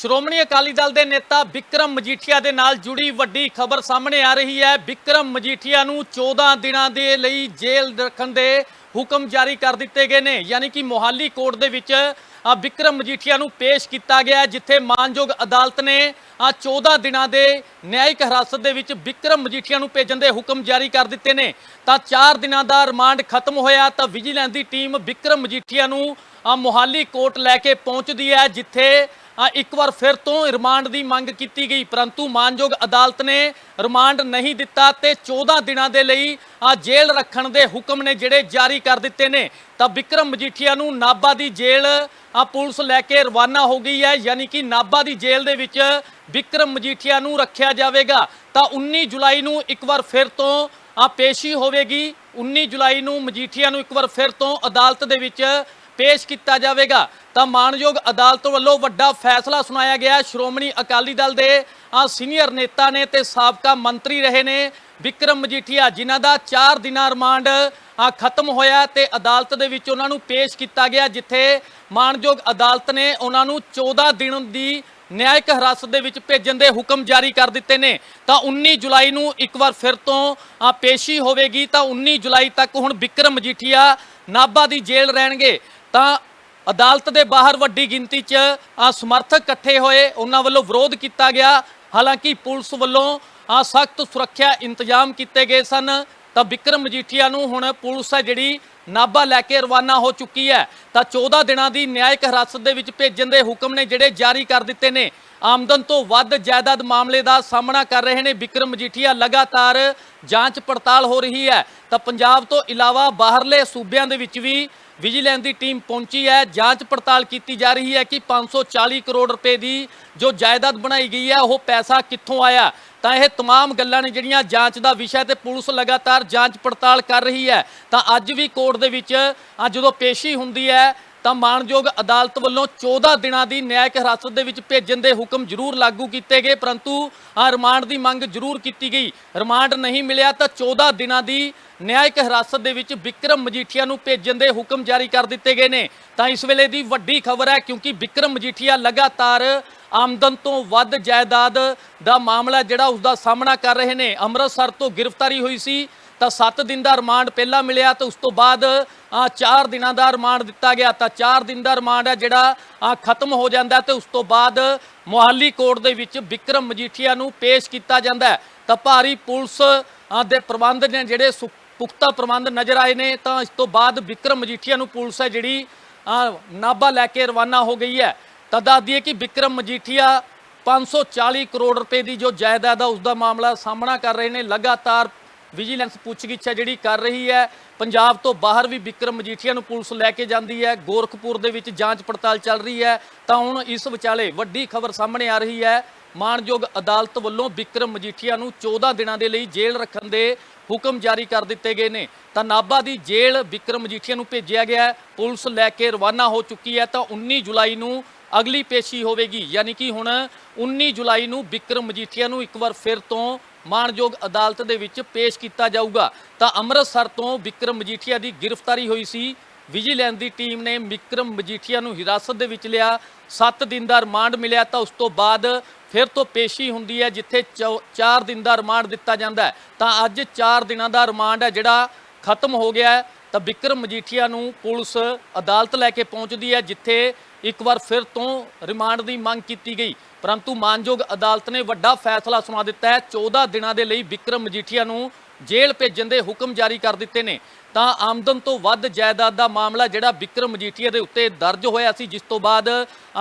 ਸ਼੍ਰੋਮਣੀ ਅਕਾਲੀ ਦਲ ਦੇ ਨੇਤਾ ਵਿਕਰਮ ਮਜੀਠੀਆ ਦੇ ਨਾਲ ਜੁੜੀ ਵੱਡੀ ਖਬਰ ਸਾਹਮਣੇ ਆ ਰਹੀ ਹੈ। ਵਿਕਰਮ ਮਜੀਠੀਆ ਨੂੰ 14 ਦਿਨਾਂ ਦੇ ਲਈ ਜੇਲ੍ਹ ਰੱਖਣ ਦੇ ਹੁਕਮ ਜਾਰੀ ਕਰ ਦਿੱਤੇ ਗਏ ਨੇ। ਯਾਨੀ ਕਿ ਮੋਹਾਲੀ ਕੋਰਟ ਦੇ ਵਿੱਚ ਆ ਵਿਕਰਮ ਮਜੀਠੀਆ ਨੂੰ ਪੇਸ਼ ਕੀਤਾ ਗਿਆ ਜਿੱਥੇ ਮਾਨਯੋਗ ਅਦਾਲਤ ਨੇ ਆ 14 ਦਿਨਾਂ ਦੇ ਨਿਆਇਕ ਹਿਰਾਸਤ ਦੇ ਵਿੱਚ ਵਿਕਰਮ ਮਜੀਠੀਆ ਨੂੰ ਭੇਜਣ ਦੇ ਹੁਕਮ ਜਾਰੀ ਕਰ ਦਿੱਤੇ ਨੇ। ਤਾਂ 4 ਦਿਨਾਂ ਦਾ ਰਿਮਾਂਡ ਖਤਮ ਹੋਇਆ, ਤਾਂ ਵਿਜੀਲੈਂਸ ਦੀ ਟੀਮ ਵਿਕਰਮ ਮਜੀਠੀਆ ਨੂੰ ਮੋਹਾਲੀ ਕੋਰਟ ਲੈ ਕੇ ਪਹੁੰਚਦੀ ਹੈ, ਜਿੱਥੇ ਇੱਕ ਵਾਰ ਫਿਰ ਤੋਂ ਰਿਮਾਂਡ ਦੀ ਮੰਗ ਕੀਤੀ ਗਈ, ਪਰੰਤੂ ਮਾਨਯੋਗ ਅਦਾਲਤ ਨੇ ਰਿਮਾਂਡ ਨਹੀਂ ਦਿੱਤਾ ਤੇ 14 ਦਿਨਾਂ ਦੇ ਲਈ ਆ ਜੇਲ੍ਹ ਰੱਖਣ ਦੇ ਹੁਕਮ ਨੇ ਜਿਹੜੇ ਜਾਰੀ ਕਰ ਦਿੱਤੇ ਨੇ। ਤਾਂ ਵਿਕਰਮ ਮਜੀਠੀਆ ਨੂੰ ਨਾਭਾ ਦੀ ਜੇਲ੍ਹ ਆ ਪੁਲਿਸ ਲੈ ਕੇ ਰਵਾਨਾ ਹੋ ਗਈ ਹੈ, ਯਾਨੀ ਕਿ ਨਾਭਾ ਦੀ ਜੇਲ੍ਹ ਦੇ ਵਿੱਚ ਵਿਕਰਮ ਮਜੀਠੀਆ ਨੂੰ ਰੱਖਿਆ ਜਾਵੇਗਾ। ਤਾਂ 19 ਜੁਲਾਈ ਨੂੰ ਇੱਕ ਵਾਰ ਫਿਰ ਤੋਂ ਆ ਪੇਸ਼ੀ ਹੋਵੇਗੀ। 19 ਜੁਲਾਈ ਨੂੰ ਮਜੀਠੀਆ ਨੂੰ ਇੱਕ ਵਾਰ ਫਿਰ ਤੋਂ ਅਦਾਲਤ ਦੇ ਵਿੱਚ ਪੇਸ਼ ਕੀਤਾ ਜਾਵੇਗਾ। ਤਾਂ ਮਾਨਯੋਗ ਅਦਾਲਤ ਵੱਲੋਂ ਵੱਡਾ ਫੈਸਲਾ ਸੁਣਾਇਆ ਗਿਆ। ਸ਼੍ਰੋਮਣੀ ਅਕਾਲੀ ਦਲ ਦੇ ਆ ਸੀਨੀਅਰ ਨੇਤਾ ਨੇ ਤੇ ਸਾਬਕਾ ਮੰਤਰੀ ਰਹੇ ਨੇ ਵਿਕਰਮ ਮਜੀਠੀਆ, ਜਿਨ੍ਹਾਂ ਦਾ 4 ਦਿਨਾਂ ਰਿਮਾਂਡ ਖਤਮ ਹੋਇਆ ਤੇ ਅਦਾਲਤ ਦੇ ਵਿੱਚ ਉਹਨਾਂ ਨੂੰ ਪੇਸ਼ ਕੀਤਾ ਗਿਆ, ਜਿੱਥੇ ਮਾਨਯੋਗ ਅਦਾਲਤ ਨੇ ਉਹਨਾਂ ਨੂੰ 14 ਦਿਨ ਦੀ ਨਿਆਇਕ ਹਿਰਾਸਤ ਦੇ ਵਿੱਚ ਭੇਜਣ ਦੇ ਹੁਕਮ ਜਾਰੀ ਕਰ ਦਿੱਤੇ ਨੇ। ਤਾਂ 19 ਜੁਲਾਈ ਨੂੰ ਇੱਕ ਵਾਰ ਫਿਰ ਤੋਂ ਪੇਸ਼ੀ ਹੋਵੇਗੀ। ਤਾਂ 19 ਜੁਲਾਈ ਤੱਕ ਹੁਣ ਵਿਕਰਮ ਮਜੀਠੀਆ ਨਾਭਾ ਦੀ ਜੇਲ੍ਹ ਰਹਿਣਗੇ। ਤਾਂ ਅਦਾਲਤ ਦੇ ਬਾਹਰ ਵੱਡੀ ਗਿਣਤੀ 'ਚ ਸਮਰਥਕ ਇਕੱਠੇ ਹੋਏ, ਉਹਨਾਂ ਵੱਲੋਂ ਵਿਰੋਧ ਕੀਤਾ ਗਿਆ। ਹਾਲਾਂਕਿ ਪੁਲਿਸ ਵੱਲੋਂ ਸਖਤ ਸੁਰੱਖਿਆ ਇੰਤਜ਼ਾਮ ਕੀਤੇ ਗਏ ਸਨ। ਤਾਂ ਵਿਕਰਮ ਮਜੀਠੀਆ ਨੂੰ ਹੁਣ ਪੁਲਿਸ ਹੈ ਜਿਹੜੀ ਨਾਭਾ ਲੈ ਕੇ ਰਵਾਨਾ ਹੋ ਚੁੱਕੀ ਹੈ। ਤਾਂ 14 ਦਿਨਾਂ ਦੀ ਨਿਆਇਕ ਹਿਰਾਸਤ ਦੇ ਵਿੱਚ ਭੇਜਣ ਦੇ ਹੁਕਮ ਨੇ ਜਿਹੜੇ ਜਾਰੀ ਕਰ ਦਿੱਤੇ ਨੇ। ਆਮਦਨ ਤੋਂ ਵੱਧ ਜਾਇਦਾਦ ਮਾਮਲੇ ਦਾ ਸਾਹਮਣਾ ਕਰ ਰਹੇ ਨੇ ਵਿਕਰਮ ਮਜੀਠੀਆ ਲਗਾਤਾਰ ਜਾਂਚ ਪੜਤਾਲ ਹੋ ਰਹੀ ਹੈ ਤਾਂ ਪੰਜਾਬ ਤੋਂ ਇਲਾਵਾ ਬਾਹਰਲੇ ਸੂਬਿਆਂ ਦੇ ਵਿੱਚ ਵੀ ਵਿਜੀਲੈਂਸ ਦੀ ਟੀਮ ਪਹੁੰਚੀ ਹੈ ਜਾਂਚ ਪੜਤਾਲ ਕੀਤੀ ਜਾ ਰਹੀ ਹੈ ਕਿ 540 ਕਰੋੜ ਰੁਪਏ ਦੀ ਜੋ ਜਾਇਦਾਦ ਬਣਾਈ ਗਈ ਹੈ ਉਹ ਪੈਸਾ ਕਿੱਥੋਂ ਆਇਆ ਤਾਂ ਇਹ तमाम ਗੱਲਾਂ ਨੇ ਜਿਹੜੀਆਂ ਜਾਂਚ ਦਾ ਵਿਸ਼ਾ ਤੇ ਪੁਲਿਸ ਲਗਾਤਾਰ ਜਾਂਚ ਪੜਤਾਲ ਕਰ ਰਹੀ ਹੈ ਤਾਂ ਅੱਜ ਵੀ ਕੋਰਟ ਦੇ ਵਿੱਚ ਅੱਜ ਜਦੋਂ ਪੇਸ਼ੀ ਹੁੰਦੀ ਹੈ ਤਾਂ ਮਾਣਯੋਗ ਅਦਾਲਤ ਵੱਲੋਂ 14 ਦਿਨਾਂ ਦੀ ਨਿਆਇਕ ਹਿਰਾਸਤ ਦੇ ਵਿੱਚ ਭੇਜਣ ਦੇ ਹੁਕਮ ਜ਼ਰੂਰ ਲਾਗੂ ਕੀਤੇ ਗਏ, ਪਰੰਤੂ ਆ ਰਿਮਾਂਡ ਦੀ ਮੰਗ ਜ਼ਰੂਰ ਕੀਤੀ ਗਈ। ਰਿਮਾਂਡ ਨਹੀਂ ਮਿਲਿਆ ਤਾਂ 14 ਦਿਨਾਂ ਦੀ ਨਿਆਇਕ ਹਿਰਾਸਤ ਦੇ ਵਿੱਚ ਵਿਕਰਮ ਮਜੀਠੀਆ ਨੂੰ ਭੇਜਣ ਦੇ ਹੁਕਮ ਜਾਰੀ ਕਰ ਦਿੱਤੇ ਗਏ ਨੇ। ਤਾਂ ਇਸ ਵੇਲੇ ਦੀ ਵੱਡੀ ਖਬਰ ਹੈ ਕਿਉਂਕਿ ਵਿਕਰਮ ਮਜੀਠੀਆ ਲਗਾਤਾਰ ਆਮਦਨ ਤੋਂ ਵੱਧ ਜਾਇਦਾਦ ਦਾ ਮਾਮਲਾ ਜਿਹੜਾ ਉਸ ਦਾ ਸਾਹਮਣਾ ਕਰ ਰਹੇ ਨੇ। ਅੰਮ੍ਰਿਤਸਰ ਤੋਂ ਗ੍ਰਿਫਤਾਰੀ ਹੋਈ ਸੀ। ਤਾਂ 7 ਦਿਨ ਦਾ ਰਿਮਾਂਡ ਪਹਿਲਾਂ ਮਿਲਿਆ ਤੇ ਉਸ ਤੋਂ ਬਾਅਦ 4 ਦਿਨਾਂ ਦਾ ਰਿਮਾਂਡ ਦਿੱਤਾ ਗਿਆ। ਤਾਂ 4 ਦਿਨ ਦਾ ਰਿਮਾਂਡ ਹੈ ਜਿਹੜਾ ਖਤਮ ਹੋ ਜਾਂਦਾ ਹੈ ਤੇ ਉਸ ਤੋਂ ਬਾਅਦ ਮੋਹਾਲੀ ਕੋਰਟ ਦੇ ਵਿੱਚ ਵਿਕਰਮ ਮਜੀਠੀਆ ਨੂੰ ਪੇਸ਼ ਕੀਤਾ ਜਾਂਦਾ ਤਾਂ ਭਾਰੀ ਪੁਲਿਸ ਦੇ ਪ੍ਰਬੰਧ ਨੇ ਜਿਹੜੇ ਸੁ- ਪੁਖਤਾ ਪ੍ਰਬੰਧ ਨਜ਼ਰ ਆਏ ਨੇ ਤਾਂ ਇਸ ਤੋਂ ਬਾਅਦ ਵਿਕਰਮ ਮਜੀਠੀਆ ਨੂੰ ਪੁਲਿਸ ਹੈ ਜਿਹੜੀ ਆ, ਨਾਭਾ ਲੈ ਕੇ ਰਵਾਨਾ ਹੋ ਗਈ ਹੈ। ਤਾਂ ਦੱਸ ਦਈਏ ਕਿ ਵਿਕਰਮ ਮਜੀਠੀਆ 540 ਕਰੋੜ ਰੁਪਏ ਦੀ ਜੋ ਜਾਇਦਾਦ ਆ ਉਸ ਦਾ ਮਾਮਲਾ ਸਾਹਮਣਾ ਕਰ ਰਹੇ ਨੇ। ਲਗਾਤਾਰ ਵਿਜੀਲੈਂਸ ਪੁੱਛਗਿੱਛ ਹੈ ਜਿਹੜੀ ਕਰ ਰਹੀ ਹੈ। ਪੰਜਾਬ ਤੋਂ ਬਾਹਰ ਵੀ ਵਿਕਰਮ ਮਜੀਠੀਆ ਨੂੰ ਪੁਲਿਸ ਲੈ ਕੇ ਜਾਂਦੀ ਹੈ। ਗੋਰਖਪੁਰ ਦੇ ਵਿੱਚ ਜਾਂਚ ਪੜਤਾਲ ਚੱਲ ਰਹੀ ਹੈ। ਤਾਂ ਹੁਣ ਇਸ ਵਿਚਾਲੇ ਵੱਡੀ ਖਬਰ ਸਾਹਮਣੇ ਆ ਰਹੀ ਹੈ। ਮਾਣਯੋਗ ਅਦਾਲਤ ਵੱਲੋਂ ਵਿਕਰਮ ਮਜੀਠੀਆ ਨੂੰ 14 ਦਿਨਾਂ ਦੇ ਲਈ ਜੇਲ੍ਹ ਰੱਖਣ ਦੇ ਹੁਕਮ ਜਾਰੀ ਕਰ ਦਿੱਤੇ ਗਏ ਨੇ। ਤਾਂ ਨਾਭਾ ਦੀ ਜੇਲ੍ਹ ਵਿਕਰਮ ਮਜੀਠੀਆ ਨੂੰ ਭੇਜਿਆ ਗਿਆ ਪੁਲਿਸ ਲੈ ਕੇ ਰਵਾਨਾ ਹੋ ਚੁੱਕੀ ਹੈ। ਤਾਂ 19 ਜੁਲਾਈ ਨੂੰ ਅਗਲੀ ਪੇਸ਼ੀ ਹੋਵੇਗੀ। ਯਾਨੀ ਕਿ ਹੁਣ 19 ਜੁਲਾਈ ਨੂੰ ਵਿਕਰਮ ਮਜੀਠੀਆ ਨੂੰ ਇੱਕ ਵਾਰ ਫਿਰ ਤੋਂ ਮਾਣਯੋਗ ਅਦਾਲਤ ਦੇ ਵਿੱਚ ਪੇਸ਼ ਕੀਤਾ ਜਾਊਗਾ। ਤਾਂ ਅੰਮ੍ਰਿਤਸਰ ਤੋਂ ਵਿਕਰਮ ਮਜੀਠੀਆ ਦੀ ਗ੍ਰਿਫਤਾਰੀ ਹੋਈ ਸੀ। ਵਿਜੀਲੈਂਸ ਦੀ ਟੀਮ ਨੇ ਵਿਕਰਮ ਮਜੀਠੀਆ ਨੂੰ ਹਿਰਾਸਤ ਦੇ ਵਿੱਚ ਲਿਆ। 7 ਦਿਨ ਦਾ ਰਿਮਾਂਡ ਮਿਲਿਆ ਤਾਂ ਉਸ ਤੋਂ ਬਾਅਦ ਫਿਰ ਤੋਂ ਪੇਸ਼ੀ ਹੁੰਦੀ ਹੈ, ਜਿੱਥੇ 4 ਦਿਨ ਦਾ ਰਿਮਾਂਡ ਦਿੱਤਾ ਜਾਂਦਾ ਹੈ। ਤਾਂ ਅੱਜ 4 ਦਿਨਾਂ ਦਾ ਰਿਮਾਂਡ ਹੈ, ਜਿਹੜਾ ਖਤਮ ਹੋ ਗਿਆ ਹੈ। ਤਾਂ ਵਿਕਰਮ ਮਜੀਠੀਆ ਨੂੰ ਪੁਲਿਸ ਅਦਾਲਤ ਲੈ ਕੇ ਪਹੁੰਚਦੀ ਹੈ, ਜਿੱਥੇ ਇੱਕ ਵਾਰ ਫਿਰ ਤੋਂ ਰਿਮਾਂਡ ਦੀ ਮੰਗ ਕੀਤੀ ਗਈ। ਪਰੰਤੂ ਮਾਨਯੋਗ ਅਦਾਲਤ ਨੇ ਵੱਡਾ ਫੈਸਲਾ ਸੁਣਾ ਦਿੱਤਾ ਹੈ। 14 ਦਿਨਾਂ ਦੇ ਲਈ ਵਿਕਰਮ ਮਜੀਠੀਆ ਨੂੰ ਜੇਲ੍ਹ ਭੇਜਣ ਦੇ ਹੁਕਮ ਜਾਰੀ ਕਰ ਦਿੱਤੇ ਨੇ। ਤਾਂ ਆਮਦਨ ਤੋਂ ਵੱਧ ਜਾਇਦਾਦ ਦਾ ਮਾਮਲਾ ਜਿਹੜਾ ਵਿਕਰਮ ਮਜੀਠੀਆ ਦੇ ਉੱਤੇ ਦਰਜ ਹੋਇਆ ਸੀ, ਜਿਸ ਤੋਂ ਬਾਅਦ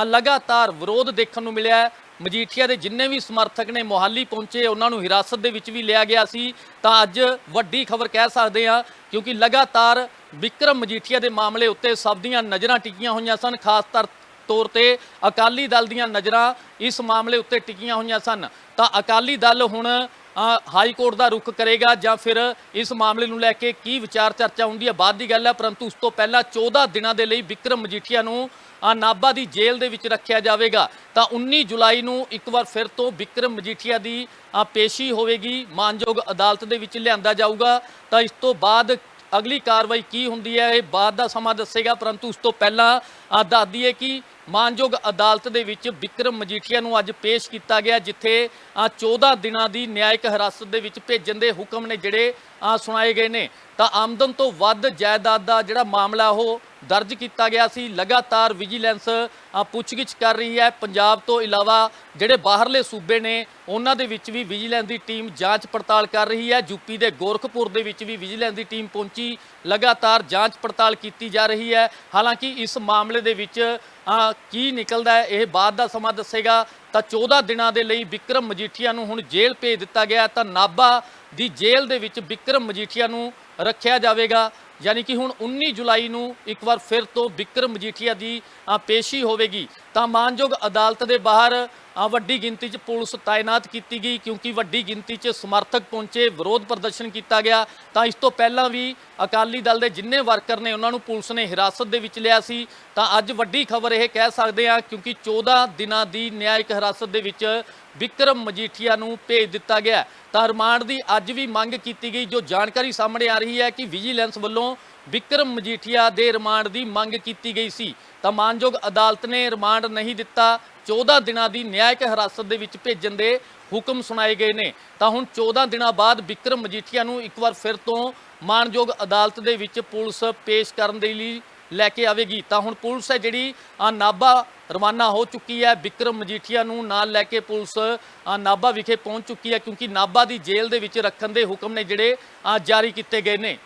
ਲਗਾਤਾਰ ਵਿਰੋਧ ਦੇਖਣ ਨੂੰ ਮਿਲਿਆ ਮਜੀਠੀਆ ਦੇ ਜਿੰਨੇ ਵੀ ਸਮਰਥਕ ਨੇ, ਮੋਹਾਲੀ ਪਹੁੰਚੇ, ਉਹਨਾਂ ਨੂੰ ਹਿਰਾਸਤ ਦੇ ਵਿੱਚ ਵੀ ਲਿਆ ਗਿਆ ਸੀ। ਤਾਂ ਅੱਜ ਵੱਡੀ ਖਬਰ ਕਹਿ ਸਕਦੇ ਹਾਂ, ਕਿਉਂਕਿ ਲਗਾਤਾਰ ਵਿਕਰਮ ਮਜੀਠੀਆ ਦੇ ਮਾਮਲੇ ਉੱਤੇ ਸਭ ਦੀਆਂ ਨਜ਼ਰਾਂ ਟਿਕੀਆਂ ਹੋਈਆਂ ਸਨ, ਖਾਸ ਤੌਰ ਤੌਰ ਤੇ ਅਕਾਲੀ ਦਲ ਦੀਆਂ ਨਜ਼ਰਾਂ ਇਸ ਮਾਮਲੇ ਉੱਤੇ ਟਿਕੀਆਂ ਹੋਈਆਂ ਸਨ। ਤਾਂ ਅਕਾਲੀ ਦਲ ਹੁਣ ਹਾਈ ਕੋਰਟ ਦਾ ਰੁਖ ਕਰੇਗਾ ਜਾਂ ਫਿਰ ਇਸ ਮਾਮਲੇ ਨੂੰ ਲੈ ਕੇ ਕੀ ਵਿਚਾਰ ਚਰਚਾ ਹੁੰਦੀ ਹੈ? ਬਾਅਦ ਦੀ ਗੱਲ ਹੈ, ਪਰੰਤੂ ਉਸ ਤੋਂ ਪਹਿਲਾਂ 14 ਦਿਨਾਂ ਦੇ ਲਈ ਵਿਕਰਮ ਮਜੀਠੀਆ ਨੂੰ ਆ ਨਾਭਾ ਦੀ ਜੇਲ੍ਹ ਦੇ ਵਿੱਚ ਰੱਖਿਆ ਜਾਵੇਗਾ। ਤਾਂ 19 ਜੁਲਾਈ ਨੂੰ ਇੱਕ ਵਾਰ ਫਿਰ ਤੋਂ ਵਿਕਰਮ ਮਜੀਠੀਆ ਦੀ ਪੇਸ਼ੀ ਹੋਵੇਗੀ। ਮਾਨਯੋਗ ਅਦਾਲਤ ਦੇ ਵਿੱਚ ਲਿਆਂਦਾ ਜਾਊਗਾ। ਤਾਂ ਇਸ ਤੋਂ ਬਾਅਦ ਅਗਲੀ ਕਾਰਵਾਈ ਕੀ ਹੁੰਦੀ ਹੈ, ਇਹ ਬਾਅਦ ਦਾ ਸਮਾਂ ਦੱਸੇਗਾ। ਪਰੰਤੂ ਉਸ ਤੋਂ ਪਹਿਲਾਂ ਆ ਦੱਸ ਦਈਏ ਕਿ ਮਾਨਯੋਗ ਅਦਾਲਤ ਦੇ ਵਿੱਚ ਵਿਕਰਮ ਮਜੀਠੀਆ ਨੂੰ ਅੱਜ ਪੇਸ਼ ਕੀਤਾ ਗਿਆ ਜਿੱਥੇ ਅ, 14 ਦਿਨਾਂ ਦੀ ਨਿਆਇਕ ਹਿਰਾਸਤ ਦੇ ਵਿੱਚ ਭੇਜਣ ਦੇ ਹੁਕਮ ਨੇ ਜਿਹੜੇ ਸੁਣਾਏ ਗਏ ਨੇ। ਤਾਂ ਆਮਦਨ ਤੋਂ ਵੱਧ ਜਾਇਦਾਦ ਦਾ ਜਿਹੜਾ ਮਾਮਲਾ ਉਹ ਦਰਜ ਕੀਤਾ ਗਿਆ ਸੀ। ਲਗਾਤਾਰ ਵਿਜੀਲੈਂਸ ਪੁੱਛਗਿੱਛ ਕਰ ਰਹੀ ਹੈ। ਪੰਜਾਬ ਤੋਂ ਇਲਾਵਾ ਜਿਹੜੇ ਬਾਹਰਲੇ ਸੂਬੇ ਨੇ, ਉਹਨਾਂ ਦੇ ਵਿੱਚ ਵੀ ਵਿਜੀਲੈਂਸ ਦੀ ਟੀਮ ਜਾਂਚ ਪੜਤਾਲ ਕਰ ਰਹੀ ਹੈ। ਯੂਪੀ ਦੇ ਗੋਰਖਪੁਰ ਦੇ ਵਿੱਚ ਵੀ ਵਿਜੀਲੈਂਸ ਦੀ ਟੀਮ ਪਹੁੰਚੀ। ਲਗਾਤਾਰ ਜਾਂਚ ਪੜਤਾਲ ਕੀਤੀ ਜਾ ਰਹੀ ਹੈ। ਹਾਲਾਂਕਿ ਇਸ ਮਾਮਲੇ ਦੇ ਵਿੱਚ ਕੀ ਨਿਕਲਦਾ ਹੈ, ਇਹ ਬਾਅਦ ਦਾ ਸਮਾਂ ਦੱਸੇਗਾ। ਤਾਂ 14 ਦਿਨਾਂ ਦੇ ਲਈ ਵਿਕਰਮ ਮਜੀਠੀਆ ਨੂੰ ਹੁਣ ਜੇਲ੍ਹ ਭੇਜ ਦਿੱਤਾ ਗਿਆ। ਤਾਂ ਨਾਭਾ ਦੀ ਜੇਲ੍ਹ ਦੇ ਵਿੱਚ ਵਿਕਰਮ ਮਜੀਠੀਆ ਨੂੰ ਰੱਖਿਆ ਜਾਵੇਗਾ। ਯਾਨੀ ਕਿ ਹੁਣ 19 ਜੁਲਾਈ ਨੂੰ ਇੱਕ ਵਾਰ ਫਿਰ ਤੋਂ ਵਿਕਰਮ ਮਜੀਠੀਆ ਦੀ ਪੇਸ਼ੀ ਹੋਵੇਗੀ। ਤਾਂ ਮਾਨਯੋਗ ਅਦਾਲਤ ਦੇ ਬਾਹਰ ਵੱਡੀ ਗਿਣਤੀ 'ਚ ਪੁਲਿਸ ਤਾਇਨਾਤ ਕੀਤੀ ਗਈ, ਕਿਉਂਕਿ ਵੱਡੀ ਗਿਣਤੀ 'ਚ ਸਮਰਥਕ ਪਹੁੰਚੇ, ਵਿਰੋਧ ਪ੍ਰਦਰਸ਼ਨ ਕੀਤਾ ਗਿਆ। ਤਾਂ ਇਸ ਤੋਂ ਪਹਿਲਾਂ ਵੀ ਅਕਾਲੀ ਦਲ ਦੇ ਜਿੰਨੇ ਵਰਕਰ ਨੇ, ਉਹਨਾਂ ਨੂੰ ਪੁਲਿਸ ਨੇ ਹਿਰਾਸਤ ਦੇ ਵਿੱਚ ਲਿਆ ਸੀ। ਤਾਂ ਅੱਜ ਵੱਡੀ ਖਬਰ ਇਹ ਕਹਿ ਸਕਦੇ ਹਾਂ, ਕਿਉਂਕਿ 14 ਦਿਨਾਂ ਦੀ ਨਿਆਇਕ ਹਿਰਾਸਤ ਦੇ ਵਿੱਚ ਵਿਕਰਮ ਮਜੀਠੀਆ ਨੂੰ ਭੇਜ ਦਿੱਤਾ ਗਿਆ। ਤਾਂ ਰਿਮਾਂਡ ਦੀ ਅੱਜ ਵੀ ਮੰਗ ਕੀਤੀ ਗਈ, ਜੋ ਜਾਣਕਾਰੀ ਸਾਹਮਣੇ ਆ ਰਹੀ ਹੈ ਕਿ ਵਿਜੀਲੈਂਸ ਵੱਲੋਂ ਵਿਕਰਮ ਮਜੀਠੀਆ ਦੇ ਰਿਮਾਂਡ ਦੀ ਮੰਗ ਕੀਤੀ ਗਈ ਸੀ। ਤਾਂ ਮਾਨਯੋਗ ਅਦਾਲਤ ਨੇ ਰਿਮਾਂਡ ਨਹੀਂ ਦਿੱਤਾ। 14 ਦਿਨਾਂ ਦੀ ਨਿਆਇਕ ਹਿਰਾਸਤ ਦੇ ਵਿੱਚ ਭੇਜਣ ਦੇ ਹੁਕਮ ਸੁਣਾਏ ਗਏ ਨੇ। ਤਾਂ ਹੁਣ 14 ਦਿਨਾਂ ਬਾਅਦ ਵਿਕਰਮ ਮਜੀਠੀਆ ਨੂੰ ਇੱਕ ਵਾਰ ਫਿਰ ਤੋਂ ਮਾਨਯੋਗ ਅਦਾਲਤ ਦੇ ਵਿੱਚ ਪੁਲਿਸ ਪੇਸ਼ ਕਰਨ ਦੇ ਲਈ ਲੈ ਕੇ ਆਵੇਗੀ। ਤਾਂ ਹੁਣ ਪੁਲਿਸ ਹੈ ਜਿਹੜੀ ਆ ਨਾਭਾ ਰਵਾਨਾ ਹੋ ਚੁੱਕੀ ਹੈ। ਵਿਕਰਮ ਮਜੀਠੀਆ ਨੂੰ ਨਾਲ ਲੈ ਕੇ ਪੁਲਿਸ ਆ ਨਾਭਾ ਵਿਖੇ ਪਹੁੰਚ ਚੁੱਕੀ ਹੈ। ਕਿਉਂਕਿ ਨਾਭਾ ਦੀ ਜੇਲ੍ਹ ਦੇ ਵਿੱਚ ਰੱਖਣ ਦੇ ਹੁਕਮ ਨੇ ਜਿਹੜੇ ਜਾਰੀ ਕੀਤੇ ਗਏ ਨੇ।